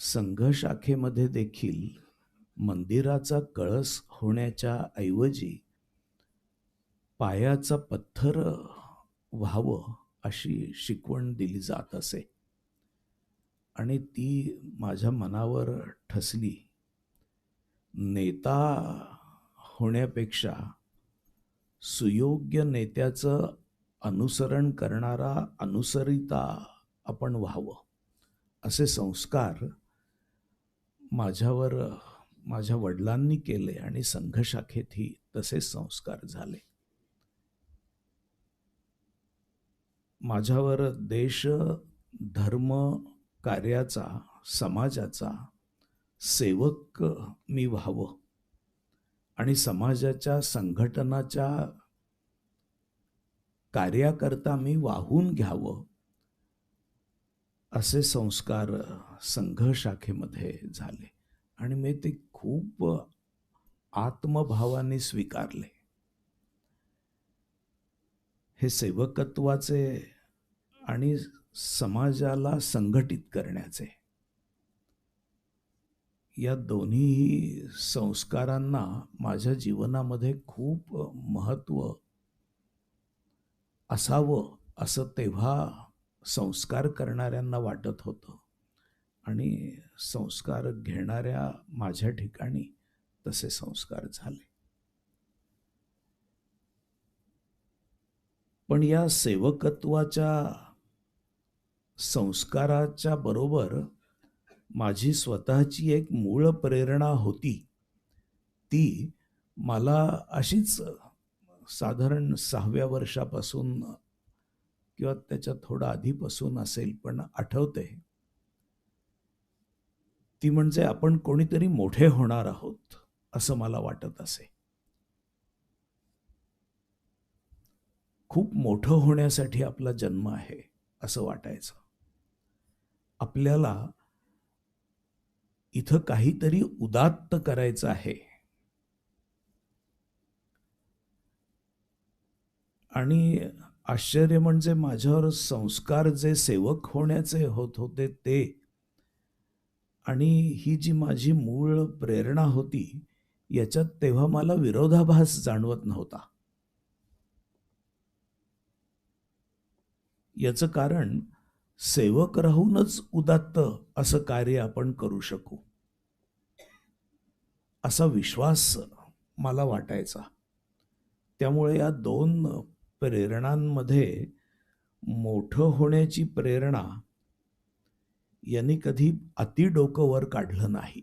संघशाखेमध्ये देखील मंदिराचा कळस होण्याच्या ऐवजी पायाचा पत्थर व्हावं अशी शिकवण दिली जात असे. आणि ती माझ्या मनावर ठसली. नेता होण्यापेक्षा सुयोग्य नेत्याचं अनुसरण करणारा अनुसरिता आपण व्हावं असे संस्कार माझ्यावर माझ्या वडिलांनी केले आणि संघशाखेतही तसेच संस्कार झाले. माझ्यावर देश धर्म कार्याचा समाजाचा सेवक मी व्हावं आणि समाजाच्या संघटनाच्या कार्याकरता मी वाहून घ्यावं असे संस्कार संघ शाखेमध्ये झाले आणि मी ते खूप आत्मभावाने स्वीकारले. हे सेवकत्वाचे आणि समाजाला संघटित करण्याचे या दोन्ही संस्कारांना माझ्या जीवनामध्ये खूप महत्त्व असावं असं तेव्हा संस्कार करणाऱ्यांना वाटत होतं. आणि संस्कार घेणाऱ्या माझ्या ठिकाणी तसे संस्कार झाले. पण या सेवकत्वाच्या संस्काराच्या बरोबर माझी स्वतःची एक मूळ प्रेरणा होती. ती मला अशीच साधारण सहाव्या वर्षापासून किंवा त्याच्या थोडं आधीपासून असेल पण आठवते ती म्हणजे आपण कोणीतरी मोठे होणार आहोत असं मला वाटत असे. खूप मोठं होण्यासाठी आपला जन्म आहे असं वाटायचं. आपल्याला इथं काहीतरी उदात्त करायचं आहे. आणि आश्चर्य म्हणजे माझ्यावर संस्कार जे सेवक होण्याचे होत होते ते. आणि ही जी माझी मूळ प्रेरणा होती याच्यात तेव्हा मला विरोधाभास जाणवत नव्हता. याचं कारण सेवक राहूनच उदात्त असं कार्य आपण करू शकू. असा विश्वास मला वाटायचा. त्यामुळे या दोन प्रेरणांमध्ये मोठं होण्याची प्रेरणा यांनी कधी अति डोकं वर काढलं नाही.